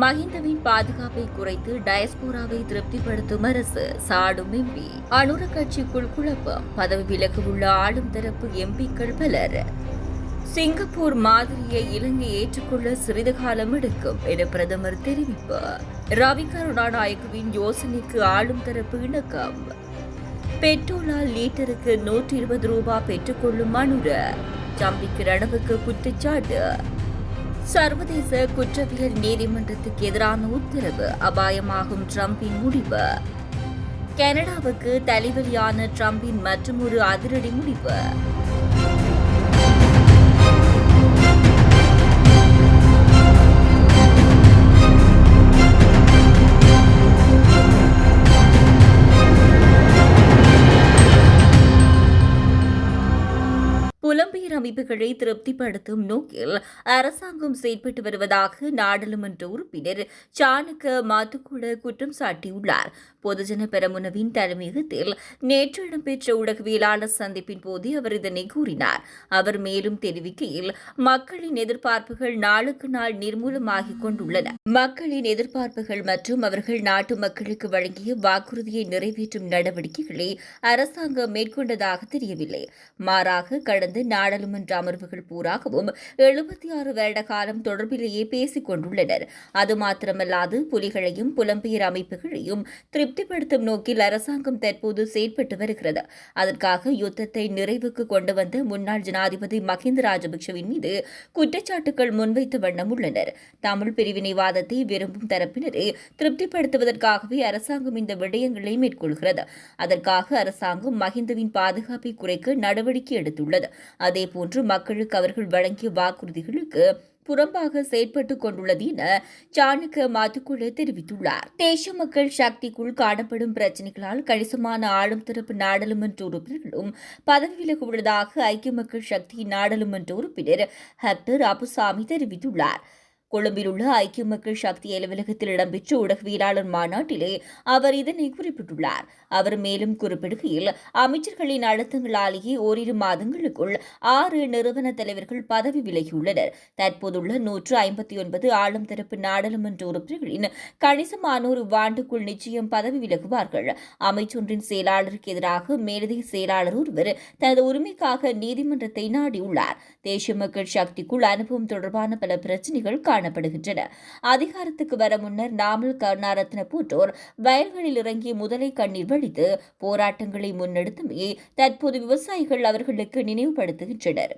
மஹிந்தவின் பாதுகாப்பை குறைத்து டயஸ்போராவை திருப்திப்படுத்தும் அரசு சாடும் எம்பி. அனுர கட்சிக்குள் குழப்பம். பதவி விலக உள்ள ஆளும் தரப்பு எம்பிக்கள் பலர். சிங்கப்பூர் மாதிரியை இலங்கை ஏற்றுக்கொள்ள சிறிது காலம் எடுக்கும் என பிரதமர் தெரிவிப்பு. ரவி கருணாநாயகவின் யோசனைக்கு ஆளும் தரப்பு இணக்கம். பெட்ரோலால் லீட்டருக்கு நூற்றி இருபது ரூபாய் பெற்றுக்கொள்ளும் அனுர. தம்பிக்கு ரணவுக்கு குத்துச்சாட்டு. சர்வதேச குற்றவியல் நீதிமன்றத்துக்கு எதிரான உத்தரவு அபாயமாகும் ட்ரம்பின் முடிவு. கனடாவுக்கு தலைவலியான ட்ரம்பின் மற்றொரு அதிரடி முடிவு. புலம்பெயர் அமைப்புகளை திருப்திப்படுத்தும் நோக்கில் அரசாங்கம் செயல்பட்டு வருவதாக நாடாளுமன்ற உறுப்பினர் சாணக்க மாத்துக்குட குற்றம் சாட்டியுள்ளார். பொதுஜன பெரமுனவின் தலைமையகத்தில் நேற்று இடம்பெற்ற ஊடகவியலாளர் சந்திப்பின் போது அவர் இதனை கூறினார். அவர் மேலும் தெரிவிக்கையில் மக்களின் எதிர்பார்ப்புகள் நாளுக்கு நாள் நிர்மூலமாகிக் கொண்டுள்ளன. மக்களின் எதிர்பார்ப்புகள் மற்றும் அவர்கள் நாட்டு மக்களுக்கு வழங்கிய வாக்குறுதியை நிறைவேற்றும் நடவடிக்கைகளை அரசாங்கம் மேற்கொண்டதாக தெரியவில்லை. மாறாக கடந்த நாடாளுமன்ற அமர்வுகள் பூராகவும் எழுபத்தி ஆறு வருட காலம் தொடர்பிலேயே பேசிக் கொண்டுள்ளனர். அது மாத்திரமல்லாது புலிகளையும் புலம்பெயர் அமைப்புகளையும் திருப்திப்படுத்தும் நோக்கில் அரசாங்கம் தற்போது செயற்பட்டு வருகிறது. அதற்காக யுத்தத்தை நிறைவுக்கு கொண்டு வந்த முன்னாள் ஜனாதிபதி மஹிந்த ராஜபக்சவின் மீது குற்றச்சாட்டுகள் முன்வைத்த வண்ணம் உள்ளனர். தமிழ் பிரிவினைவாதத்தை விரும்பும் தரப்பினரை திருப்திப்படுத்துவதற்காகவே அரசாங்கம் இந்த விடயங்களை மேற்கொள்கிறது. அதற்காக அரசாங்கம் மஹிந்தவின் பாதுகாப்பை குறைக்க நடவடிக்கை எடுத்துள்ளது. அதேபோன்று மக்களுக்கு அவர்கள் வழங்கிய வாக்குறுதிகளுக்கு புறம்பாக செயற்பட்டுக் கொண்டுள்ளது என சாணக்க மாத்துக்குழு தெரிவித்துள்ளார். தேச மக்கள் சக்திக்குள் காணப்படும் பிரச்சினைகளால் கணிசமான ஆளும் தரப்பு நாடாளுமன்ற உறுப்பினர்களும் பதவி விலக உள்ளதாக ஐக்கிய மக்கள் சக்தி நாடாளுமன்ற உறுப்பினர் ஹக்டர் அபுசாமி தெரிவித்துள்ளார். கொழும்பில் உள்ள ஐக்கிய மக்கள் சக்தி அலுவலகத்தில் இடம்பெற்ற ஊடகவியலாளர் மாநாட்டிலே அவர் இதனை குறிப்பிட்டுள்ளார். அவர் மேலும் குறிப்பிடுகையில் அமைச்சர்களின் அழுத்தங்களாலேயே ஓரிரு மாதங்களுக்குள் ஆறு நிறுவன தலைவர்கள் பதவி விலகியுள்ளனர். தற்போதுள்ள நூற்று ஐம்பத்தி ஒன்பது ஆளும் தரப்பு நாடாளுமன்ற உறுப்பினர்களின் கணிசமானோர் இவ்வாண்டுக்குள் நிச்சயம் பதவி விலகுவார்கள். அமைச்சொன்றின் செயலாளருக்கு எதிராக மேலதிக செயலாளர் ஒருவர் தனது உரிமைக்காக நீதிமன்றத்தை நாடியுள்ளார். தேசிய மக்கள் சக்திக்குள் அனுபவம் தொடர்பான பல பிரச்சினைகள் காணப்படுகின்றன. அதிகாரத்துக்கு வர முன்னர் நாமல் கருணாரத்ன போன்றோர் வயல்களில் இறங்கி முதலை கண்ணீர் வழித்து போராட்டங்களை முன்னெடுத்துமே தற்போது விவசாயிகள் அவர்களுக்கு நினைவுபடுத்துகின்றனர்.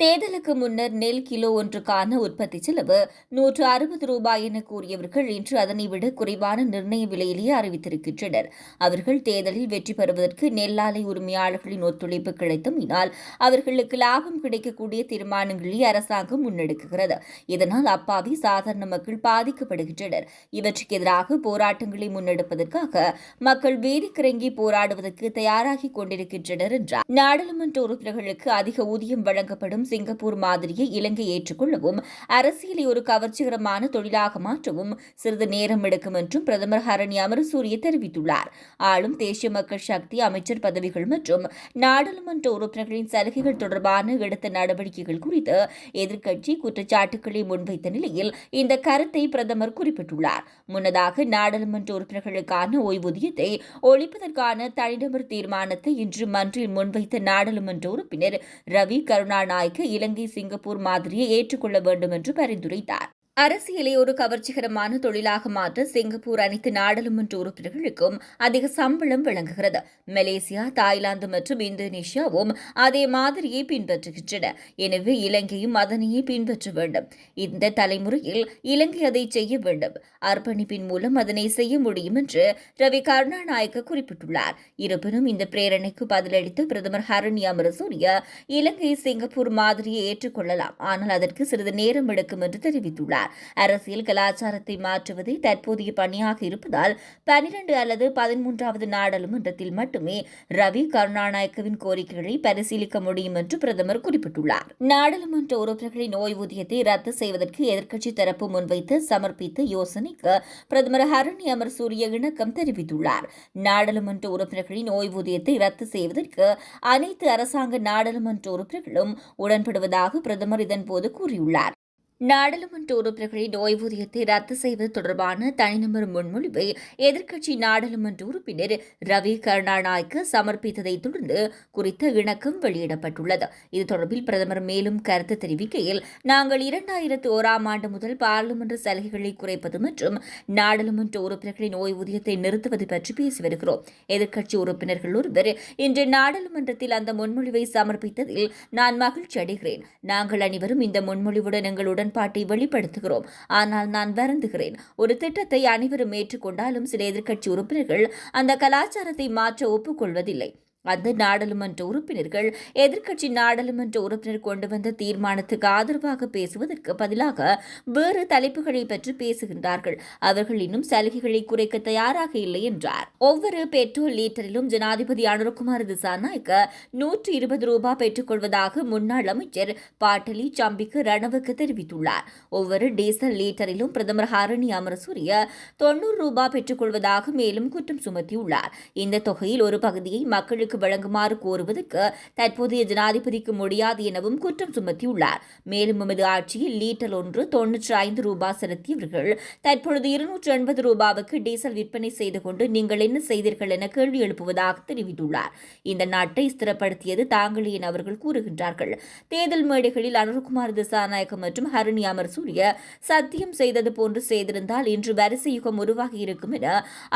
தேர்தலுக்கு முன்னர் நெல் கிலோ ஒன்றுக்கான உற்பத்தி செலவு நூற்று அறுபது ரூபாய் என கூறியவர்கள் இன்று அதனை விட குறைவான நிர்ணய விலையிலேயே அறிவித்திருக்கின்றனர். அவர்கள் தேர்தலில் வெற்றி பெறுவதற்கு நெல்லாலை உரிமையாளர்களின் ஒத்துழைப்பு கிடைத்தமையினால் அவர்களுக்கு லாபம் கிடைக்கக்கூடிய தீர்மானங்களை அரசாங்கம் முன்னெடுக்கிறது. இதனால் அப்பாவி சாதாரண மக்கள் பாதிக்கப்படுகின்றனர். இவற்றுக்கு எதிராக போராட்டங்களை முன்னெடுப்பதற்காக மக்கள் வீதிக்கிறங்கி போராடுவதற்கு தயாராகி கொண்டிருக்கின்றனர் என்றார். நாடாளுமன்ற உறுப்பினர்களுக்கு அதிக ஊதியம் வழங்கப்படும் சிங்கப்பூர் மாதிரியை இலங்கை ஏற்றுக்கொள்ளவும் அரசியலை ஒரு கவர்ச்சிகரமான தொழிலாக மாற்றவும் சிறிது நேரம் எடுக்கும் என்றும் பிரதமர் ஹரணி அமரசூரிய தெரிவித்துள்ளார். ஆளும் தேசிய மக்கள் சக்தி அமைச்சர் பதவிகள் மற்றும் நாடாளுமன்ற உறுப்பினர்களின் சலுகைகள் தொடர்பான எடுத்த நடவடிக்கைகள் குறித்து எதிர்க்கட்சி குற்றச்சாட்டுக்களை முன்வைத்த நிலையில் இந்த கருத்தை பிரதமர் குறிப்பிட்டுள்ளார். முன்னதாக நாடாளுமன்ற உறுப்பினர்களுக்கான ஓய்வூதியத்தை ஒழிப்பதற்கான தனிநபர் தீர்மானத்தை இன்று மன்றில் முன்வைத்த நாடாளுமன்ற உறுப்பினர் ரவி கருணாநாயக்க இலங்கை சிங்கப்பூர் மாதிரியை ஏற்றுக்கொள்ள வேண்டும் என்று பரிந்துரைத்தார். அரசியலை ஒரு கவர்ச்சிகரமான தொழிலாக மாற்ற சிங்கப்பூர் அனைத்து நாடாளுமன்ற உறுப்பினர்களுக்கும் அதிக சம்பளம் வழங்குகிறது. மலேசியா தாய்லாந்து மற்றும் இந்தோனேஷியாவும் அதே மாதிரியை பின்பற்றுகின்றன. எனவே இலங்கையும் அதனையே பின்பற்ற வேண்டும். இந்த தலைமுறையில் இலங்கை அதை செய்ய வேண்டும். அர்ப்பணிப்பின் மூலம் அதனை செய்ய முடியும் என்று ரவி கருணாநாயக்க குறிப்பிட்டுள்ளார். இருப்பினும் இந்த பிரேரணைக்கு பதிலளித்த பிரதமர் ஹரணி அமரசூரிய இலங்கை சிங்கப்பூர் மாதிரியை ஏற்றுக்கொள்ளலாம். ஆனால் அதற்கு சிறிது நேரம் எடுக்கும் என்று தெரிவித்துள்ளார். அரசியல் கலாச்சாரத்தை மாற்றுவதே தற்போதைய பணியாக இருப்பதால் பனிரெண்டு அல்லது பதிமூன்றாவது நாடாளுமன்றத்தில் மட்டுமே ரவி கருணாநாயக்கவின் கோரிக்கைகளை பரிசீலிக்க முடியும் என்று பிரதமர் குறிப்பிட்டுள்ளார். நாடாளுமன்ற உறுப்பினர்களின் ஓய்வூதியத்தை ரத்து செய்வதற்கு எதிர்க்கட்சி தரப்பு முன்வைத்து சமர்ப்பித்த யோசனைக்கு பிரதமர் ஹரணி அமர்சூரிய இணக்கம் தெரிவித்துள்ளார். நாடாளுமன்ற உறுப்பினர்களின் ஓய்வூதியத்தை ரத்து செய்வதற்கு அனைத்து அரசாங்க நாடாளுமன்ற உறுப்பினர்களும் உடன்படுவதாக பிரதமர் இதன்போது கூறியுள்ளார். நாடாளுமன்ற உறுப்பினர்களின் ஓய்வூதியத்தை ரத்து செய்வது தொடர்பான தனிநபர் முன்மொழிவை எதிர்க்கட்சி நாடாளுமன்ற உறுப்பினர் ரவி கருணாநாயக்க சமர்ப்பித்ததை தொடர்ந்து குறித்த இணக்கம் வெளியிடப்பட்டுள்ளது. இது தொடர்பில் பிரதமர் மேலும் கருத்து தெரிவிக்கையில் நாங்கள் இரண்டாயிரத்து ஓராம் ஆண்டு முதல் பாராளுமன்ற சலுகைகளை குறைப்பது மற்றும் நாடாளுமன்ற உறுப்பினர்களின் ஓய்வூதியத்தை நிறுத்துவது பற்றி பேசி வருகிறோம். எதிர்க்கட்சி உறுப்பினர்கள் ஒருவர் இன்று நாடாளுமன்றத்தில் அந்த முன்மொழிவை சமர்ப்பித்ததில் நான் மகிழ்ச்சி அடைகிறேன் நாங்கள் அனைவரும் இந்த முன்மொழிவுடன் எங்களுடன் உடன்பாட்டை வெளிப்படுத்துகிறோம். ஆனால் நான் வருந்துகிறேன். ஒரு திட்டத்தை அனைவரும் ஏற்றுக்கொண்டாலும் சில எதிர்க்கட்சி உறுப்பினர்கள் அந்த கலாச்சாரத்தை மாற்ற ஒப்புக்கொள்வதில்லை. அந்த நாடாளுமன்ற உறுப்பினர்கள் எதிர்க்கட்சி நாடாளுமன்ற உறுப்பினர் கொண்டு வந்த தீர்மானத்துக்கு ஆதரவாக பேசுவதற்கு பதிலாக வேறு தலைப்புகளை பற்றி பேசுகின்றார்கள். அவர்கள் இன்னும் சலுகைகளை குறைக்க தயாராக இல்லை என்றார். ஒவ்வொரு பெட்ரோல் லீட்டரிலும் ஜனாதிபதி அனுரகுமார் திசாநாயக்க நூற்று இருபது ரூபாய் பெற்றுக் கொள்வதாக முன்னாள் அமைச்சர் பாட்டலி சம்பிக்கு ரணவுக்கு தெரிவித்துள்ளார். ஒவ்வொரு டீசல் லீட்டரிலும் பிரதமர் ஹரணி அமரசூரிய தொன்னூறு ரூபாய் பெற்றுக் கொள்வதாக மேலும் குற்றம் சுமத்தியுள்ளார். இந்த தொகையில் ஒரு பகுதியை மக்களுக்கு வழங்குமாறு கோருவதற்கு தற்போதைய ஜனாதிபதிக்கு முடியாது எனவும் குற்றம் சுமத்தியுள்ளார். மேலும் எமது ஆட்சியில் லீட்டர் ஒன்று தொன்னூற்றி ஐந்து ரூபாய் செலுத்தியவர்கள் தற்பொழுது இருநூற்று எண்பது ரூபாவுக்கு டீசல் விற்பனை செய்து கொண்டு நீங்கள் என்ன செய்தீர்கள் என கேள்வி எழுப்புவதாக தெரிவித்துள்ளார். இந்த நாட்டை ஸ்திரப்படுத்தியது தாங்களே என அவர்கள் கூறுகின்றார்கள். தேர்தல் மேடைகளில் அனுர்குமார் திசாநாயக்க மற்றும் ஹரணி அமர் சூரிய சத்தியம் செய்தது போன்று செய்திருந்தால் இன்று வரிசை யுகம் உருவாகி இருக்கும் என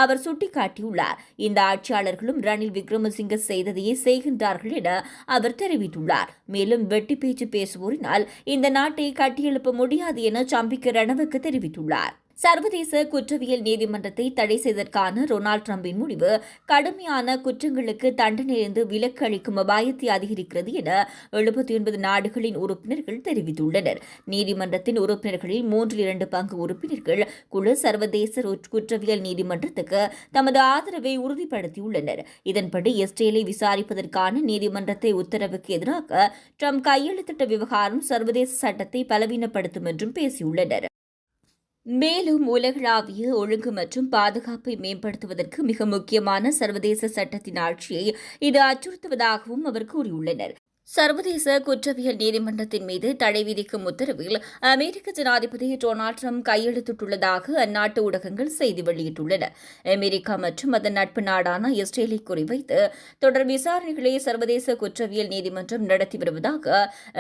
அவர் சுட்டிக்காட்டியுள்ளார். இந்த ஆட்சியாளர்களும் ரணில் விக்ரமசிங்க செய்ததையே செய்கின்றார்கள் என அவர் தெரிவித்துள்ளார். மேலும் வெட்டி பேச்சு பேசுவோரினால் இந்த நாட்டை கட்டியெழுப்ப முடியாது என சம்பிக்க ரணவுக்கு தெரிவித்துள்ளார். சர்வதேச குற்றவியல் நீதிமன்றத்தை தடை செய்ததற்கான டொனால்டு டிரம்பின் முடிவு கடுமையான குற்றங்களுக்கு தண்டனையிலிருந்து விலக்கு அளிக்கும் அபாயத்தை அதிகரிக்கிறது என எழுபத்தி ஒன்பது நாடுகளின் உறுப்பினர்கள் தெரிவித்துள்ளனர். நீதிமன்றத்தின் உறுப்பினர்களில் மூன்றில் இரண்டு பங்கு உறுப்பினர்கள் குழு சர்வதேச குற்றவியல் நீதிமன்றத்துக்கு தமது ஆதரவை உறுதிப்படுத்தியுள்ளனர். இதன்படி எஸ்ரேலை விசாரிப்பதற்கான நீதிமன்றத்தை உத்தரவுக்கு எதிராக ட்ரம்ப் கையெழுத்திட்ட விவகாரம் சர்வதேச சட்டத்தை பலவீனப்படுத்தும் என்றும் பேசியுள்ளனர். மேலும் உலகளாவிய ஒழுங்கு மற்றும் பாதுகாப்பை மேம்படுத்துவதற்கு மிக முக்கியமான சர்வதேச சட்டத்தின் ஆட்சியை இது அச்சுறுத்துவதாகவும் அவர் கூறியுள்ளனர். சர்வதேச குற்றவியல் நீதிமன்றத்தின் மீது தடை விதிக்கும் உத்தரவில் அமெரிக்க ஜனாதிபதி டொனால்ட் ட்ரம்ப் கையெழுத்திட்டுள்ளதாக அந்நாட்டு ஊடகங்கள் செய்தி வெளியிட்டுள்ளன. அமெரிக்கா மற்றும் அதன் நட்பு நாடான இஸ்ரேலை குறிவைத்து தொடர் விசாரணைகளை சர்வதேச குற்றவியல் நீதிமன்றம் நடத்தி வருவதாக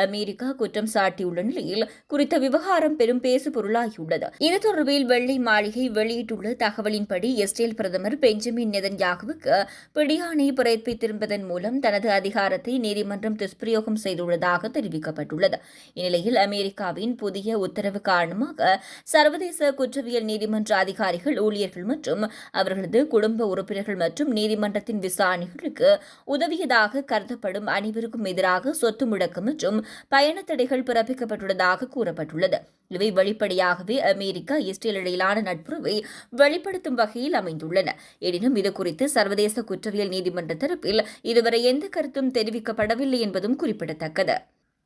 அமெரிக்கா குற்றம் சாட்டியுள்ள நிலையில் குறித்த விவகாரம் பெரும் பேசு பொருளாகியுள்ளது இது தொடர்பில் வெள்ளை மாளிகை வெளியிட்டுள்ள தகவலின்படி இஸ்ரேல் பிரதமர் பெஞ்சமின் நெதன்யாகுவுக்கு பிடியாணை பிறப்பித்திருப்பதன் மூலம் தனது அதிகாரத்தை நீதிமன்றம் துஷ்பிரயோகம் செய்துள்ளதாக தெரிவிக்கப்பட்டுள்ளது. இந்நிலையில் அமெரிக்காவின் புதிய உத்தரவு காரணமாக சர்வதேச குற்றவியல் நீதிமன்ற அதிகாரிகள் ஊழியர்கள் மற்றும் அவர்களது குடும்ப உறுப்பினர்கள் மற்றும் நீதிமன்றத்தின் விசாரணைகளுக்கு உதவியதாக கருதப்படும் அனைவருக்கும் எதிராக சொத்து முடக்கம் மற்றும் பயண தடைகள் பிறப்பிக்கப்பட்டுள்ளதாக கூறப்பட்டுள்ளது. இவை வெளிப்படையாகவே அமெரிக்கா இஸ்ரேல் இடையிலான நட்புறவை வெளிப்படுத்தும் வகையில் அமைந்துள்ளன. எனினும் இது குறித்து சர்வதேச குற்றவியல் நீதிமன்ற தரப்பில் இதுவரை எந்த கருத்தும் தெரிவிக்கப்படவில்லை என்பதும் குறிப்பிடத்தக்கது.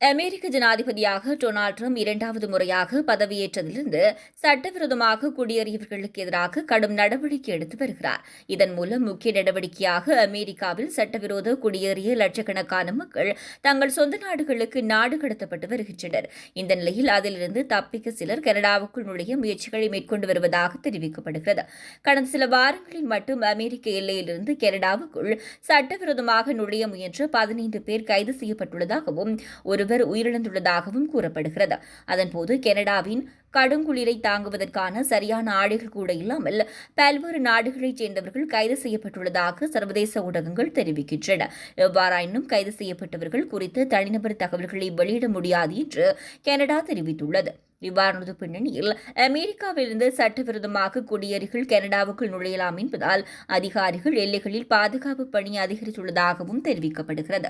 அமெரிக்க ஜனாதிபதியாக டொனால்டு ட்ரம்ப் இரண்டாவது முறையாக பதவியேற்றதிலிருந்து சட்டவிரோதமாக குடியேறியவர்களுக்கு எதிராக கடும் நடவடிக்கை எடுத்து வருகிறார். இதன் மூலம் முக்கிய நடவடிக்கையாக அமெரிக்காவில் சட்டவிரோத குடியேறிய லட்சக்கணக்கான மக்கள் தங்கள் சொந்த நாடுகளுக்கு நாடு கடத்தப்பட்டு வருகின்றனர். இந்த நிலையில் அதிலிருந்து தப்பிக்க சிலர் கனடாவுக்குள் நுழைய முயற்சிகளை மேற்கொண்டு வருவதாக தெரிவிக்கப்படுகிறது. கடந்த சில வாரங்களில் மட்டும் அமெரிக்க எல்லையிலிருந்து கனடாவுக்குள் சட்டவிரோதமாக நுழைய முயன்ற பதினைந்து பேர் கைது செய்யப்பட்டுள்ளதாகவும் ஒரு ஒருவர் உயிரிழந்துள்ளதாகவும் கூறப்படுகிறது. அதன்போது கனடாவின் கடுங்குளிரை தாங்குவதற்கான சரியான ஆடைகள் கூட இல்லாமல் பல்வேறு நாடுகளைச் சேர்ந்தவர்கள் கைது செய்யப்பட்டுள்ளதாக சர்வதேச ஊடகங்கள் தெரிவிக்கின்றன. எவ்வாறாயினும் கைது செய்யப்பட்டவர்கள் குறித்து தனிநபர் தகவல்களை வெளியிட முடியாது என்று கனடா தெரிவித்துள்ளது. இவ்வாறானது பின்னணியில் அமெரிக்காவிலிருந்து சட்டவிரோதமாக குடியேறிகள் கனடாவுக்குள் நுழையலாம் என்பதால் அதிகாரிகள் எல்லைகளில் பாதுகாப்பு பணி அதிகரித்துள்ளதாகவும் தெரிவிக்கப்படுகிறது.